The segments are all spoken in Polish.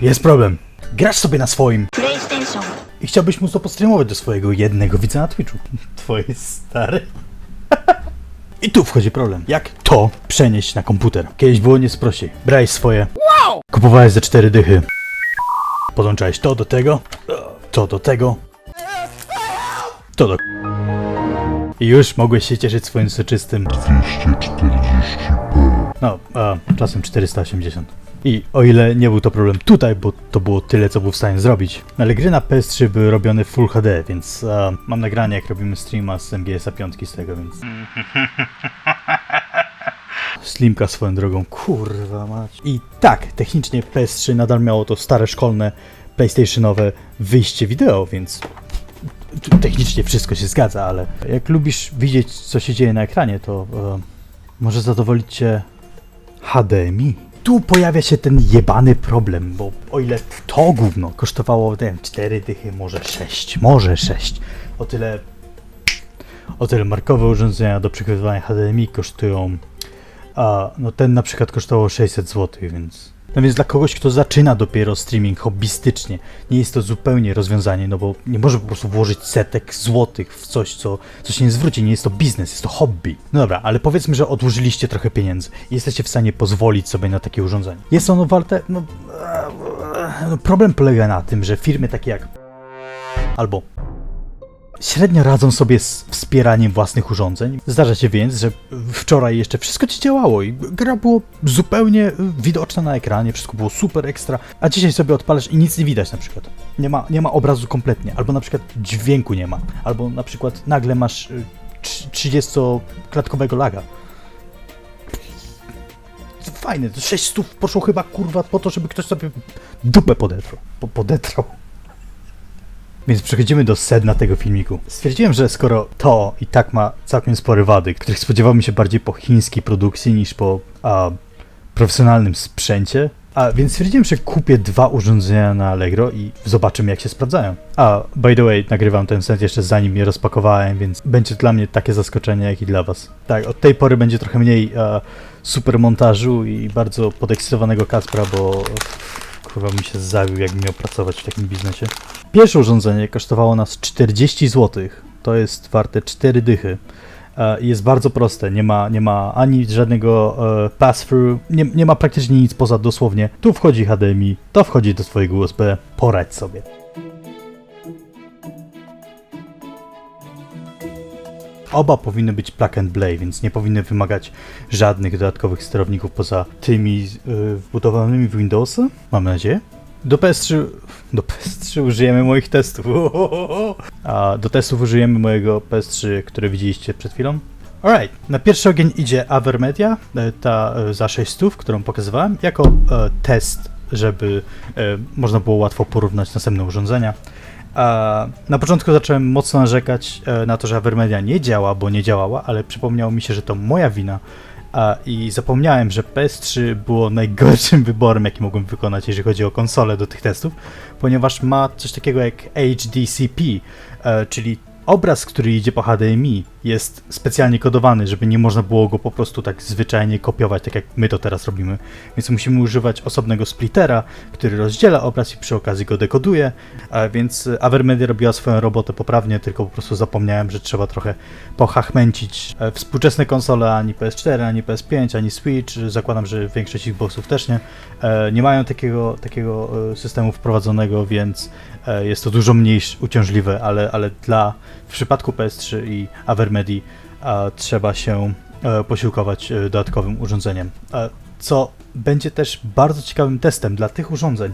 Jest problem. Grasz sobie na swoim PlayStation. i chciałbyś móc to postreamować do swojego jednego widza na Twitchu. Twoje stary. I tu wchodzi problem. Jak to przenieść na komputer? Kiedyś było nieco prościej. Brałeś swoje. Kupowałeś za cztery dychy. Podłączałeś to do tego, to do tego, to do. I już mogłeś się cieszyć swoim soczystym. 240p. No, a czasem 480. I o ile nie był to problem tutaj, bo to było tyle, co był w stanie zrobić, ale gry na PS3 były robione w Full HD, więc a, mam nagranie, jak robimy streama z MGS-a 5 z tego, więc... Slimka swoją drogą, kurwa mać. I tak, technicznie PS3 nadal miało to stare szkolne PlayStationowe wyjście wideo, więc technicznie wszystko się zgadza, ale jak lubisz widzieć, co się dzieje na ekranie, to e, może zadowolić cię HDMI. Tu pojawia się ten jebany problem, bo o ile to gówno kosztowało, nie wiem, 4 dychy, może 6, może 6, o tyle o tyle markowe urządzenia do przekazywania HDMI kosztują a no ten na przykład kosztował 600 zł, więc no więc dla kogoś, kto zaczyna dopiero streaming hobbystycznie, nie jest to zupełnie rozwiązanie, no bo nie może po prostu włożyć setek złotych w coś, co, co się nie zwróci, nie jest to biznes, jest to hobby. No dobra, ale powiedzmy, że odłożyliście trochę pieniędzy i jesteście w stanie pozwolić sobie na takie urządzenie. Jest ono warte, no, no problem polega na tym, że firmy takie jak albo średnio radzą sobie z wspieraniem własnych urządzeń. Zdarza się więc, że wczoraj jeszcze wszystko ci działało i gra było zupełnie widoczna na ekranie, wszystko było super ekstra, a dzisiaj sobie odpalasz i nic nie widać na przykład. Nie ma, nie ma obrazu kompletnie, albo na przykład dźwięku nie ma, albo na przykład nagle masz y, trz- 30-klatkowego laga. Fajne, to 6 stów poszło chyba kurwa po to, żeby ktoś sobie dupę podetrał. Po, podetrał. Więc przechodzimy do sedna tego filmiku. Stwierdziłem, że skoro to i tak ma całkiem spore wady, których spodziewałbym się bardziej po chińskiej produkcji niż po a, profesjonalnym sprzęcie, a więc stwierdziłem, że kupię dwa urządzenia na Allegro i zobaczymy jak się sprawdzają. A by the way, nagrywam ten set jeszcze zanim je rozpakowałem, więc będzie dla mnie takie zaskoczenie jak i dla was. Tak, od tej pory będzie trochę mniej a, super montażu i bardzo podekscytowanego Kacpra, bo kurwa mi się zabił jakbym miał pracować w takim biznesie. Pierwsze urządzenie kosztowało nas 40 zł. To jest warte 4 dychy. E, Jest bardzo proste, nie ma, nie ma ani żadnego e, pass-through, nie, nie ma praktycznie nic poza dosłownie. Tu wchodzi HDMI, to wchodzi do twojego USB, poradź sobie. Oba powinny być plug and play, więc nie powinny wymagać żadnych dodatkowych sterowników poza tymi y, wbudowanymi w Windowsa, mam nadzieję. Do PS3, do PS3 użyjemy moich testów. A do testów użyjemy mojego PS3, które widzieliście przed chwilą. Alright, na pierwszy ogień idzie Avermedia, e, ta e, za 600, którą pokazywałem, jako e, test, żeby e, można było łatwo porównać następne urządzenia. Na początku zacząłem mocno narzekać e, na to, że Avermedia nie działa, bo nie działała, ale przypomniało mi się, że to moja wina. I zapomniałem, że PS3 było najgorszym wyborem, jaki mogłem wykonać, jeżeli chodzi o konsolę do tych testów, ponieważ ma coś takiego jak HDCP, e, czyli obraz, który idzie po HDMI jest specjalnie kodowany, żeby nie można było go po prostu tak zwyczajnie kopiować, tak jak my to teraz robimy. Więc musimy używać osobnego splittera, który rozdziela obraz i przy okazji go dekoduje. A więc Avermedia robiła swoją robotę poprawnie, tylko po prostu zapomniałem, że trzeba trochę pochachmęcić e, współczesne konsole, ani PS4, ani PS5, ani Switch. Zakładam, że większość Xboxów też nie. e, Nie mają takiego, takiego e, systemu wprowadzonego, więc e, jest to dużo mniej uciążliwe, ale, ale dla w przypadku PS3 i Avermedii e, trzeba się e, posiłkować e, dodatkowym urządzeniem. Co będzie też bardzo ciekawym testem dla tych urządzeń,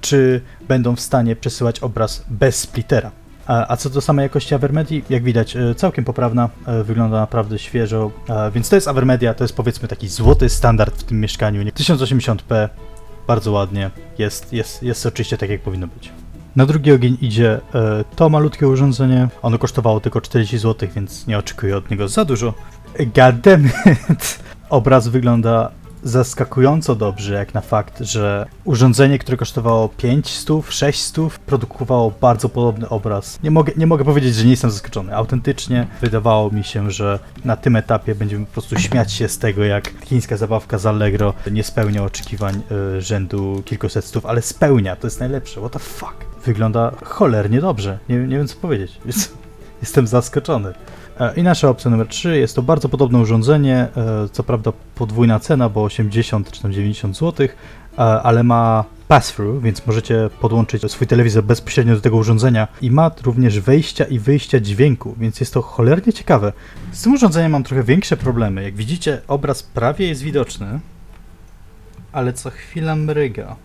czy będą w stanie przesyłać obraz bez splittera. A, co do samej jakości Avermedii, jak widać, całkiem poprawna, wygląda naprawdę świeżo, więc to jest Avermedia, to jest powiedzmy taki złoty standard w tym mieszkaniu. nie- 1080p, bardzo ładnie, jest, jest, jest oczywiście tak jak powinno być. Na drugi ogień idzie e, to malutkie urządzenie. Ono kosztowało tylko 40 zł, więc nie oczekuję od niego za dużo. Goddammit! Obraz wygląda zaskakująco dobrze, jak na fakt, że urządzenie, które kosztowało 500, 600, produkowało bardzo podobny obraz. Nie mogę, nie mogę powiedzieć, że nie jestem zaskoczony. Autentycznie wydawało mi się, że na tym etapie będziemy po prostu śmiać się z tego, jak chińska zabawka z Allegro nie spełnia oczekiwań y, rzędu kilkuset stów, ale spełnia, to jest najlepsze. What the fuck? Wygląda cholernie dobrze. Nie, nie wiem co powiedzieć. Jestem zaskoczony. E, I nasza opcja numer 3 jest to bardzo podobne urządzenie, e, co prawda podwójna cena, bo 80 czy tam 90 zł, e, ale ma pass-through, więc możecie podłączyć swój telewizor bezpośrednio do tego urządzenia i ma również wejścia i wyjścia dźwięku, więc jest to cholernie ciekawe. Z tym urządzeniem mam trochę większe problemy. Jak widzicie, obraz prawie jest widoczny, ale co chwila mryga.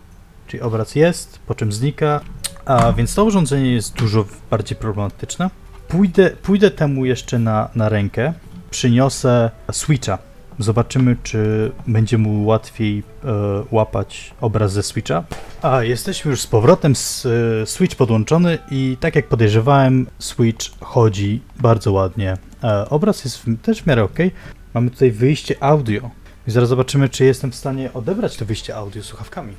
Czyli obraz jest, po czym znika, a więc to urządzenie jest dużo bardziej problematyczne. Pójdę, pójdę temu jeszcze na, na rękę, przyniosę Switcha. Zobaczymy, czy będzie mu łatwiej e, łapać obraz ze Switcha. A, jesteśmy już z powrotem, z, e, Switch podłączony i tak jak podejrzewałem, Switch chodzi bardzo ładnie. E, obraz jest w, też w miarę ok. Mamy tutaj wyjście audio. I zaraz zobaczymy, czy jestem w stanie odebrać to wyjście audio słuchawkami.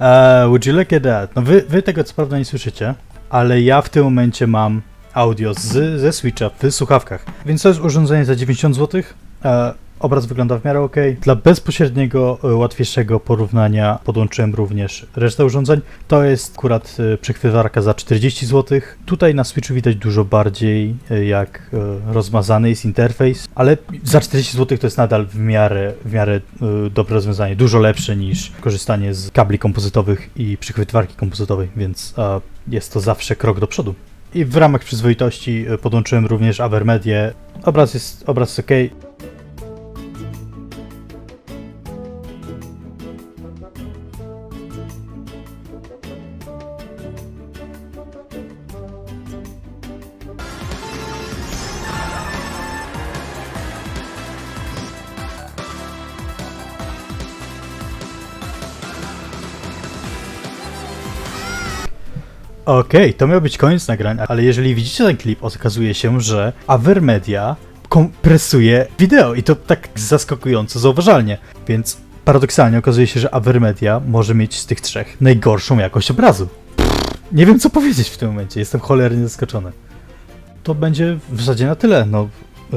Uh, would you look at that? No wy, wy tego co prawda nie słyszycie, ale ja w tym momencie mam audio z, ze Switcha w słuchawkach. Więc to jest urządzenie za 90 zł. E, obraz wygląda w miarę ok. Dla bezpośredniego, e, łatwiejszego porównania podłączyłem również resztę urządzeń. To jest akurat e, przechwytwarka za 40 zł. Tutaj na Switchu widać dużo bardziej e, jak rozmazany jest interfejs, ale za 40 zł to jest nadal w miarę, w miarę dobre rozwiązanie. Dużo lepsze niż korzystanie z kabli kompozytowych i przechwytwarki kompozytowej, więc jest to zawsze krok do przodu. I w ramach przyzwoitości podłączyłem również Avermedię. Obraz jest, obraz ok. Okej, to miał być koniec nagrania, ale jeżeli widzicie ten klip, okazuje się, że Avermedia kompresuje wideo i to tak zaskakująco zauważalnie. Więc paradoksalnie okazuje się, że Avermedia może mieć z tych trzech najgorszą jakość obrazu. Nie wiem co powiedzieć w tym momencie, jestem cholernie zaskoczony. To będzie w zasadzie na tyle. No, y,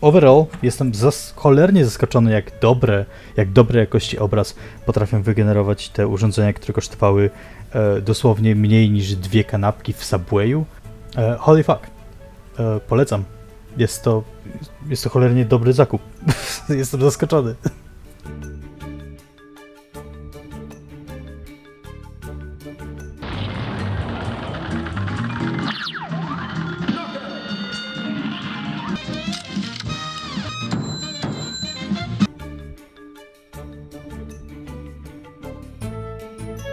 overall jestem zas cholernie zaskoczony, jak dobre, jak dobre jakości obraz potrafią wygenerować te urządzenia, które kosztowały e, dosłownie mniej niż dwie kanapki w Subwayu. E, holy fuck. E, polecam. Jest to, jest to cholernie dobry zakup. Jestem zaskoczony.